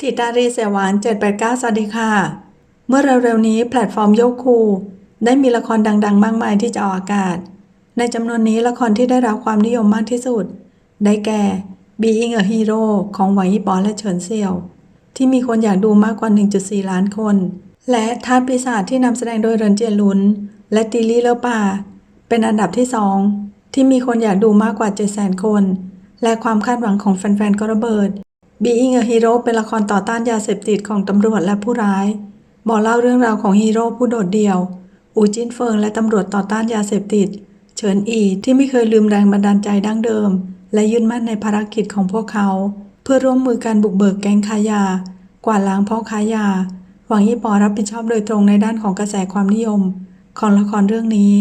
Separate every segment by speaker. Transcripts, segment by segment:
Speaker 1: ทิตารีเสวาน789 สวัสดีค่ะ เมื่อเร็วๆนี้แพลตฟอร์มโยคูได้มีละครดัง ๆ มากมายที่จะออกอากาศ ในจำนวนนี้ละครที่ได้รับความนิยมมากที่สุด ได้แก่ Being a Hero ของหวังยี่ปอและเฉินเซียว ที่มีคนอยากดูมากกว่า 1.4 ล้านคน และทาสปีศาจที่นำแสดงโดยเรินเจียนลุน และตีลี่เลอป่า เป็นอันดับที่2ที่มีคนอยากดูมากกว่า 700,000 คน และความคาดหวังของแฟนๆก็ระเบิด Being a Hero เป็นละครต่อต้านยาเสพติดของตำรวจและผู้ร้าย บอกเล่าเรื่องราวของฮีโร่ผู้โดดเดี่ยว อูจินเฟิงและตำรวจต่อต้านยาเสพติด เฉินอีที่ไม่เคยลืมแรงบันดาลใจดั้งเดิม และยึดมั่นในภารกิจของพวกเขา เพื่อร่วมมือการบุกเบิกแก๊งค้ายา กวาดล้างพ่อค้ายา หวังยี่ปอรับผิดชอบโดยตรงในด้านของกระแสความนิยม ของละครเรื่องนี้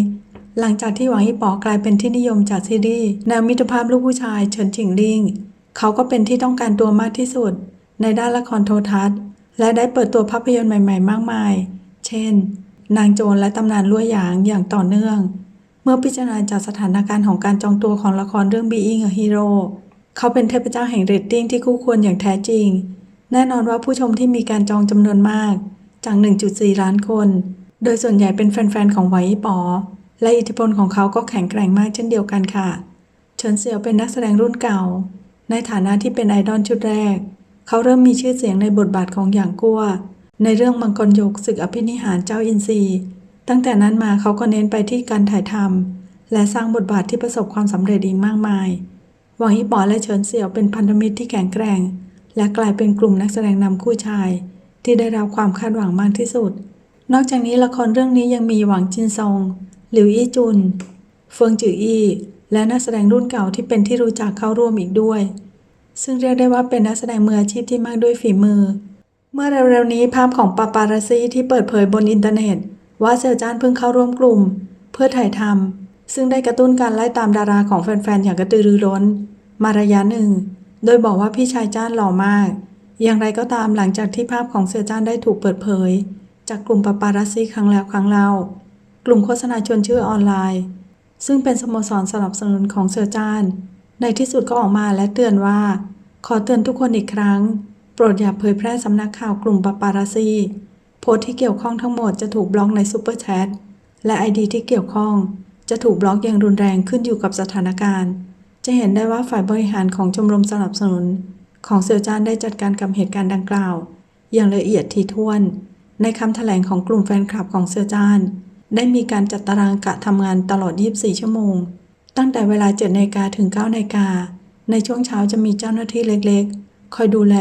Speaker 1: หลังจากที่หวังยี่ปอกลายเป็นที่นิยมจากซีรีส์แนวมิตรภาพลูกผู้ชายเฉินจิงลิง เขาก็เป็นที่ต้องการตัวมากที่สุด ในด้านละครโทรทัศน์ และได้เปิดตัวภาพยนตร์ใหม่ ๆ มากมาย เช่น นางโจรและตำนานลั่วหยางอย่างต่อเนื่อง เมื่อพิจารณาจากสถานการณ์ของการจองตัวของละครเรื่อง Being a Hero เขาเป็นเทพเจ้าแห่งเรตติ้งที่คู่ควรอย่างแท้จริง แน่นอนว่าผู้ชมที่มีการจองจำนวนมาก จาก 1.4 ล้านคน โดยส่วนใหญ่เป็นแฟนๆของไวปอ และอิทธิพลของเขาก็แข็งแกร่งมากเช่นเดียวกันค่ะ เฉินเซี่ยวเป็นนักแสดงรุ่นเก่า ในฐานะที่เป็นไอดอลชุดแรก เขาเริ่มมีชื่อเสียงในบทบาทของหยางกัวในเรื่องมังกรยกศึกอภินิหารเจ้าอินทรีตั้งแต่นั้นมาเขาก็เน้นไปที่การถ่ายทำและสร้างบทบาทที่ประสบความสำเร็จอีกมากมาย หวังอีปอและเฉินเสี่ยวเป็นพันธมิตรที่แข็งแกร่ง และกลายเป็นกลุ่มนักแสดงนำคู่ชาย ที่ได้รับความคาดหวังมากที่สุด นอกจากนี้ละครเรื่องนี้ยังมีหวังจินซงหลิวอี้จุน เฟิงจืออี้ และนักแสดงรุ่นเก่าที่เป็นที่รู้จักเข้าร่วมอีกด้วย ซึ่งเรียกได้ว่าเป็นนักแสดงมืออาชีพที่มากด้วยฝีมือ เมื่อเร็วๆนี้ภาพของปาปาราซีที่เปิดเผยบนอินเทอร์เน็ต ว่าเซลจานเพิ่งเข้าร่วมกลุ่ม เพื่อถ่ายทำซึ่งได้กระตุ้นการไล่ตามดาราของแฟนๆอย่างกระตือรือร้น มาระยะหนึ่ง โดยบอกว่าพี่ชายจ้านหล่อมาก อย่างไรก็ตามหลังจากที่ภาพของเซลจานได้ถูกเปิดเผย จากกลุ่มปาปาราซีครั้งแล้วครั้งเล่ากลุ่มโฆษณาชวนเชื่อออนไลน์ ซึ่งเป็นสโมสรสนับสนุนของเซอร์จาน ในที่สุดก็ออกมาและเตือนว่า ขอเตือนทุกคนอีกครั้ง โปรดอย่าเผยแพร่สำนักข่าวกลุ่มปาปาราซี โพสต์ที่เกี่ยวข้องทั้งหมดจะถูกบล็อกในซูเปอร์แชทและไอดีที่เกี่ยวข้อง จะถูกบล็อกอย่างรุนแรงขึ้นอยู่กับสถานการณ์ จะเห็นได้ว่าฝ่ายบริหารของชมรมสนับสนุน ของเซอร์จานได้จัดการกับเหตุการณ์ดังกล่าว อย่างละเอียดถี่ถ้วน ในคำแถลงของกลุ่มแฟนคลับของเซอร์จาน ได้มีการจัดตารางกะทำงานตลอด 24 ชั่วโมง ตั้งแต่เวลา7นาฬิกาถึง9นาฬิกา ในช่วงเช้าจะมีเจ้าหน้าที่เล็กๆ คอยดูแล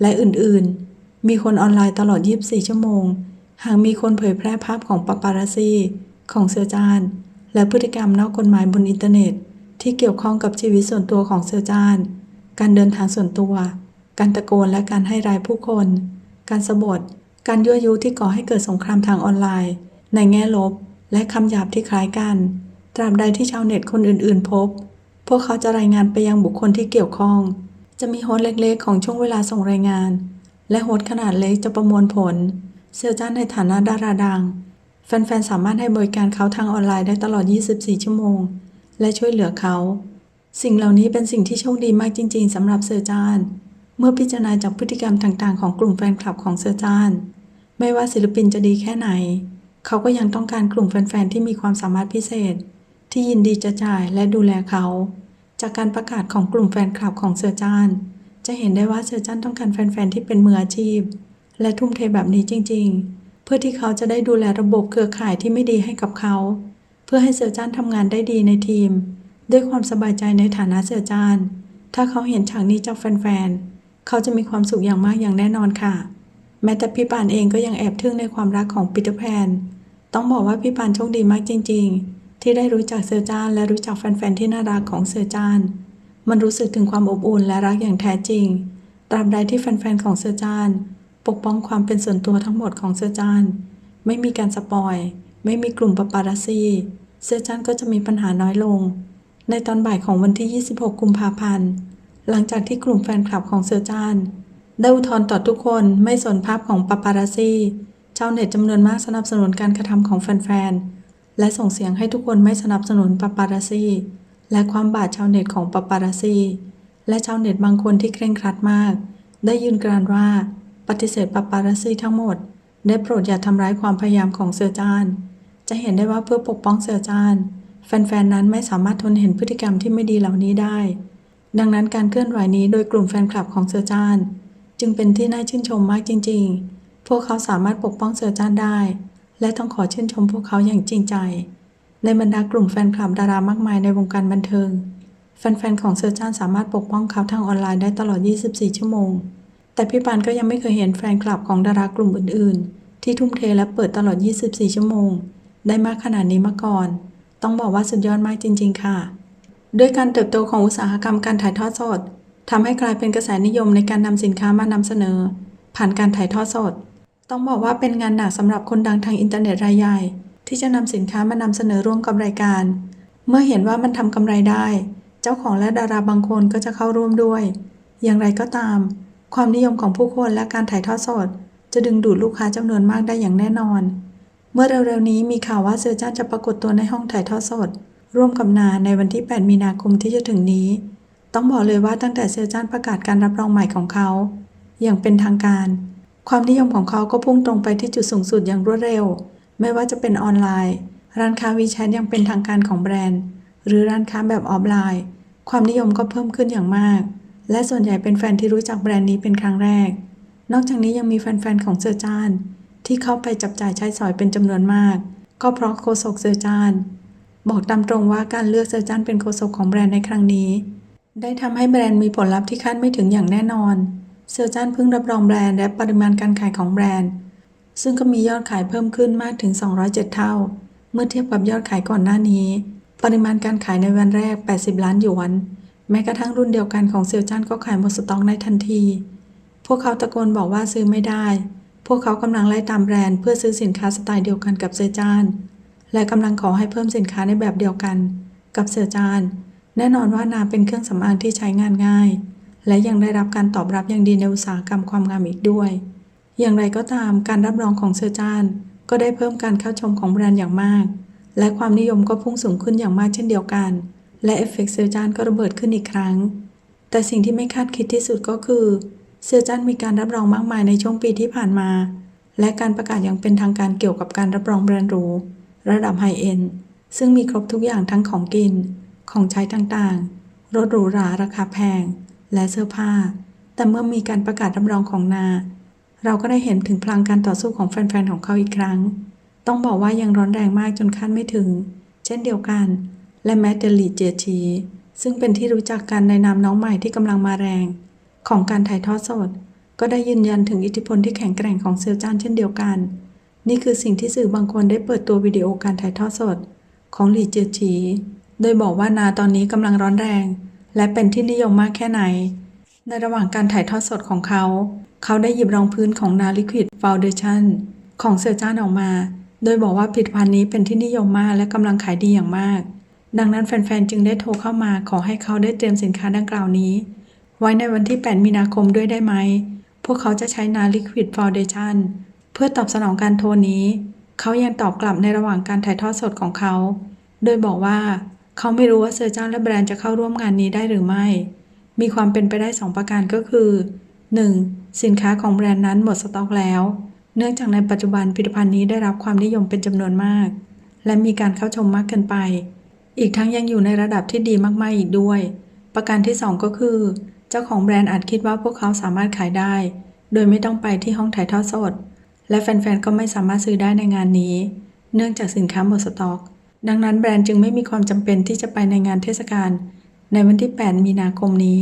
Speaker 1: และอื่นๆ มีคนออนไลน์ตลอด 24 ชั่วโมง หากมีคนเผยแพร่ภาพของปาปาราซีของเซอร์จาน และพฤติกรรมนอกกฎหมายบนอินเทอร์เน็ต ที่เกี่ยวข้องกับชีวิตส่วนตัวของเซอร์จาน การเดินทางส่วนตัว การตะโกนและการให้รายผู้คน การสบถการยั่วยุที่ก่อให้เกิดสงครามทางออนไลน์ ในแง่ลบและคำหยาบที่คล้ายกัน ตราบใดที่ชาวเน็ตคนอื่นๆ พบ พวกเขาจะรายงานไปยังบุคคลที่เกี่ยวข้อง จะมีโฮสต์เล็กๆ ของช่วงเวลาส่งรายงาน และโฮสต์ขนาดเล็กจะประมวลผล เซลจ้านในฐานะดาราดัง แฟนๆ สามารถให้บริการเขาทางออนไลน์ได้ตลอด 24 ชั่วโมง และช่วยเหลือเขา สิ่งเหล่านี้เป็นสิ่งที่โชคดีมากจริง ๆสำหรับเซอร์จานเมื่อพิจารณาจากพฤติกรรมต่างๆ ของกลุ่มแฟนคลับของเซอร์จานไม่ว่าศิลปินจะดีแค่ไหน เขาก็ยังต้องการกลุ่มแฟนๆ ที่มีความสามารถพิเศษ ที่ยินดีจะจ่ายและดูแลเขา จากการประกาศของกลุ่มแฟนคลับของเซอร์จานจะเห็นได้ว่าเซอร์จานต้องการแฟนๆ ที่เป็นมืออาชีพ และทุ่มเทแบบนี้จริง ๆ เพื่อที่เขาจะได้ดูแลระบบเครือข่ายที่ไม่ดีให้กับเขา เพื่อให้เซอร์จานทำงานได้ดีในทีม ด้วยความสบายใจในฐานะเซอร์จานถ้าเขาเห็นฉากนี้จากแฟนๆ เขาจะมีความสุขอย่างมากอย่างแน่นอนค่ะ แม้แต่พี่ปานเองก็ยังแอบทึ่งในความรักของปีเตอร์แพน ต้องบอกว่าพี่ปานโชคดีมากจริง ๆ ที่ได้รู้จักเซอร์จานและรู้จักแฟนๆที่น่ารักของเซอร์จาน มันรู้สึกถึงความอบอุ่นและรักอย่างแท้จริง ตราบใดที่แฟนๆของเซอร์จาน ปกป้องความเป็นส่วนตัวทั้งหมดของเซอร์จาน ไม่มีการสปอย ไม่มีกลุ่มปาปาราซีเซอร์จานก็จะมีปัญหาน้อยลง ในตอนบ่ายของวันที่ 26 กุมภาพันธ์ หลังจากที่กลุ่มแฟนคลับของเซอร์จานได้อุทธรณ์ต่อทุกคนไม่สนภาพของปาปาราซี ชาวเน็ตจำนวนมากสนับสนุนการกระทำของแฟนๆ และส่งเสียงให้ทุกคนไม่สนับสนุนปาปาราซีและความบาดชาวเน็ตของปาปาราซีและชาวเน็ตบางคนที่เคร่งครัดมาก ได้ยืนกรานว่าปฏิเสธปาปารัสซี่ทั้งหมด ได้โปรดอย่าทำร้ายความพยายามของเซอร์จาน จะเห็นได้ว่าเพื่อปกป้องเซอร์จาน แฟนๆ นั้นไม่สามารถทนเห็นพฤติกรรมที่ไม่ดีเหล่านี้ได้ ดังนั้นการเคลื่อนไหวนี้โดยกลุ่มแฟนคลับของเซอร์จาน จึงเป็นที่น่าชื่นชมมากจริง ๆ พวกเขาสามารถปกป้องเซอร์จานได้ และต้องขอชื่นชมพวกเขาอย่างจริงใจ ในบรรดากลุ่มแฟนคลับดารามากมายในวงการบันเทิง แฟนๆ ของเซอร์จานสามารถปกป้องเขาทางออนไลน์ได้ตลอด 24 ชั่วโมง แต่พี่ปานก็ยังไม่เคยเห็นแฟนคลับของดารากลุ่มอื่นๆ ที่ทุ่มเทและเปิดตลอด 24 ชั่วโมง ได้มากขนาดนี้มาก่อน ต้องบอกว่าสุดยอดมากจริง ๆ ค่ะ ด้วยการเติบโตของอุตสาหกรรมการถ่ายทอดสดทำให้กลายเป็นกระแสนิยมในการนำสินค้ามานำเสนอ ผ่านการถ่ายทอดสด ต้องบอกว่าเป็นงานหนักสำหรับคนดังทางอินเทอร์เน็ตรายใหญ่ ที่จะนำสินค้ามานำเสนอร่วมกับรายการ เมื่อเห็นว่ามันทำกำไรได้ เจ้าของและดาราบางคนก็จะเข้าร่วมด้วย อย่างไรก็ตาม ความนิยมของผู้คนและการถ่ายทอดสด จะดึงดูดลูกค้าจำนวนมากได้อย่างแน่นอน เมื่อเร็วๆนี้มีข่าวว่าเซอร์จ้านจะปรากฏตัวในห้องถ่ายทอดสด ร่วมกับนาในวันที่ 8 มีนาคมที่จะถึงนี้ ต้องบอกเลยว่าตั้งแต่เซอร์จ้านประกาศการรับรองใหม่ของเขา อย่างเป็นทางการ ความนิยมของเขาก็พุ่งตรงไปที่จุดสูงสุดอย่างรวดเร็ว ไม่ว่าจะเป็นออนไลน์ ร้านค้าวีแชทยังเป็นทางการของแบรนด์ หรือร้านค้าแบบออฟไลน์ ความนิยมก็เพิ่มขึ้นอย่างมาก และส่วนใหญ่เป็นแฟนที่รู้จักแบรนด์นี้เป็นครั้งแรก นอกจากนี้ยังมีแฟนๆของเซอร์จานที่เข้าไปจับจ่ายใช้สอยเป็นจำนวนมาก ก็เพราะโคศกเซอร์จานบอกตามตรงว่าการเลือกเซอร์จานเป็นโคศกของแบรนด์ในครั้งนี้ ได้ทำให้แบรนด์มีผลลัพธ์ที่คาดไม่ถึงอย่างแน่นอน เซอร์จานเพิ่งรับรองแบรนด์และปริมาณการขายของแบรนด์ ซึ่งก็มียอดขายเพิ่มขึ้นมากถึง 207 เท่า เมื่อเทียบกับยอดขายก่อนหน้านี้ ปริมาณการขายในวันแรก 80 ล้านหยวน แม้กระทั่งรุ่นเดียวกันของเซลจันก็ขายหมดสต็อกในทันที พวกเขาตะโกนบอกว่าซื้อไม่ได้ พวกเขากำลังไล่ตามแบรนด์เพื่อซื้อสินค้าสไตล์เดียวกันกับเซอร์จานและกำลังขอให้เพิ่มสินค้าในแบบเดียวกัน กับเซอร์จานแน่นอนว่านาเป็นเครื่องสำอางที่ใช้งานง่าย และยังได้รับการตอบรับอย่างดีในอุตสาหกรรมความงามอีกด้วย อย่างไรก็ตามการรับรองของเซอร์จานก็ได้เพิ่มการเข้าชมของแบรนด์อย่างมาก และความนิยมก็พุ่งสูงขึ้นอย่างมากเช่นเดียวกัน และเอฟเฟกต์เซอร์จานก็ระเบิดขึ้นอีกครั้ง แต่สิ่งที่ไม่คาดคิดที่สุดก็คือเซอร์จานมีการรับรองมากมายในช่วงปีที่ผ่านมา และการประกาศอย่างเป็นทางการเกี่ยวกับการรับรองแบรนด์หรูระดับไฮเอ็นด์ซึ่งมีครบทุกอย่างทั้งของกิน ของใช้ต่างๆ รถหรูหราราคาแพง และเสื้อผ้า แต่เมื่อมีการประกาศรับรองของนา เราก็ได้เห็นถึงพลังการต่อสู้ของแฟนๆของเขาอีกครั้ง ต้องบอกว่ายังร้อนแรงมากจนคาดไม่ถึง เช่นเดียวกัน และแม้แต่หลีเจียชีซึ่งเป็นที่รู้จักกันในนามน้องใหม่ที่กำลังมาแรง ของการถ่ายทอดสด ก็ได้ยืนยันถึงอิทธิพลที่แข็งแกร่งของเซลจานเช่นเดียวกัน นี่คือสิ่งที่สื่อบางคนได้เปิดตัววิดีโอการถ่ายทอดสด ของหลีเจียชีโดยบอกว่านาตอนนี้กำลังร้อนแรง และเป็นที่นิยมมากแค่ไหน ในระหว่างการถ่ายทอดสดของเขา เขาได้หยิบรองพื้นของนาลิควิดฟาวเดชั่นของเซอร์จานออกมา โดยบอกว่าผลิตภัณฑ์นี้เป็นที่นิยมมากและกำลังขายดีอย่างมาก ดังนั้นแฟนๆ จึงได้โทรเข้ามาขอให้เขาได้เตรียมสินค้าดังกล่าวนี้ ไว้ในวันที่ 8 มีนาคมด้วยได้ไหม พวกเขาจะใช้นาลิควิดฟาวเดชั่นเพื่อตอบสนองการโทรนี้ เขายังตอบกลับในระหว่างการถ่ายทอดสดของเขา โดยบอกว่า เขาไม่รู้ว่าเซอร์จานและแบรนด์จะเข้าร่วมงานนี้ได้หรือไม่ มีความเป็นไปได้ 2 ประการก็คือ 1. สินค้าของแบรนด์นั้นหมดสต็อกแล้ว เนื่องจากในปัจจุบันผลิตภัณฑ์นี้ได้รับความนิยมเป็นจำนวนมาก และมีการเข้าชมมากเกินไป อีกทั้งยังอยู่ในระดับที่ดีมากๆอีกด้วย ประการที่ 2 ก็คือ เจ้าของแบรนด์อาจคิดว่าพวกเขาสามารถขายได้ โดยไม่ต้องไปที่ห้องถ่ายทอดสด และแฟนๆก็ไม่สามารถซื้อได้ในงานนี้ เนื่องจากสินค้าหมดสต็อก ดังนั้นแบรนด์จึงไม่มีความจำเป็นที่จะไปในงานเทศกาลในวันที่ 8 มีนาคมนี้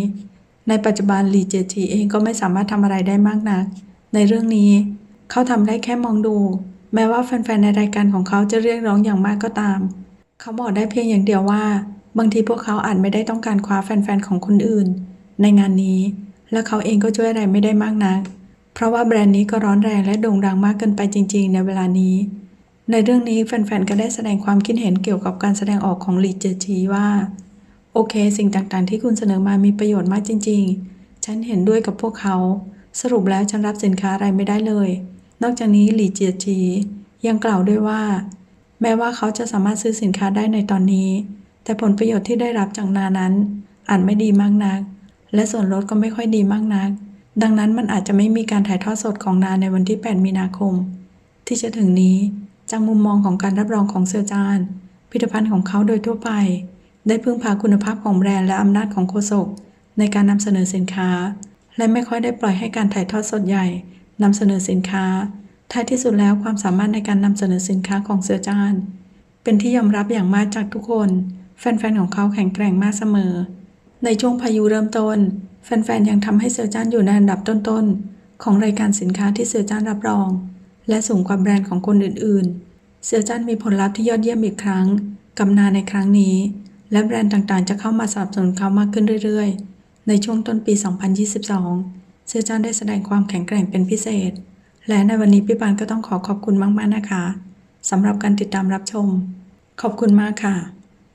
Speaker 1: ในปัจจุบันลีเจจีเองก็ไม่สามารถทำอะไรได้มากนัก ในเรื่องนี้ เขาทำได้แค่มองดู แม้ว่าแฟนๆ ในรายการของเขาจะเรียกร้องอย่างมากก็ตาม เขาบอกได้เพียงอย่างเดียวว่า บางทีพวกเขาอาจไม่ได้ต้องการคว้าแฟนๆ ของคนอื่น ในงานนี้ และเขาเองก็ช่วยอะไรไม่ได้มากนัก เพราะว่าแบรนด์นี้ก็ร้อนแรงและโด่งดังมากเกินไปจริง ๆ ในเวลานี้ ในเรื่องนี้แฟนๆ ก็ได้แสดงความคิดเห็นเกี่ยวกับการแสดงออกของลีเจจีว่า โอเค สิ่งต่างๆ ที่คุณเสนอมามีประโยชน์มากจริง ๆ ฉันเห็นด้วยกับพวกเขา สรุปแล้วฉันรับสินค้าอะไรไม่ได้เลย นอกจากนี้หลีเจียจียังกล่าวด้วยว่า แม้ว่าเขาจะสามารถซื้อสินค้าได้ในตอนนี้ แต่ผลประโยชน์ที่ได้รับจากนานั้นอาจไม่ดีมากนัก และส่วนลดก็ไม่ค่อยดีมากนัก ดังนั้นมันอาจจะไม่มีการถ่ายทอดสดของนานในวันที่ 8 มีนาคม ที่จะถึงนี้ จากมุมมองของการรับรองของเซอร์จานผลิตภัณฑ์ของเขาโดยทั่วไป ได้พึ่งพาคุณภาพของแบรนด์และอำนาจของโฆษกในการนำเสนอสินค้า และไม่ค่อยได้ปล่อยให้การถ่ายทอดสดใหญ่นำเสนอสินค้า ท้ายที่สุดแล้วความสามารถในการนำเสนอสินค้าของเสือจานเป็นที่ยอมรับอย่างมากจากทุกคน แฟนๆของเขาแข็งแกร่งมากเสมอ ในช่วงพายุเริ่มต้น แฟนๆยังทำให้เสือจานอยู่ในอันดับต้นๆของรายการสินค้าที่เสือจานรับรอง และสูงกว่าแบรนด์ของคนอื่นๆ เสือจันมีผลลัพธ์ที่ยอดเยี่ยมอีกครั้งกับนาในครั้งนี้ และแบรนด์ต่างๆ จะเข้ามาสนับสนุนเขามากขึ้นเรื่อยๆ ในช่วงต้นปี 2022 เสือจันได้แสดงความแข็งแกร่งเป็นพิเศษ และในวันนี้พี่ปานก็ต้องขอขอบคุณมากๆนะคะสำหรับการติดตามรับชม ขอบคุณมากค่ะ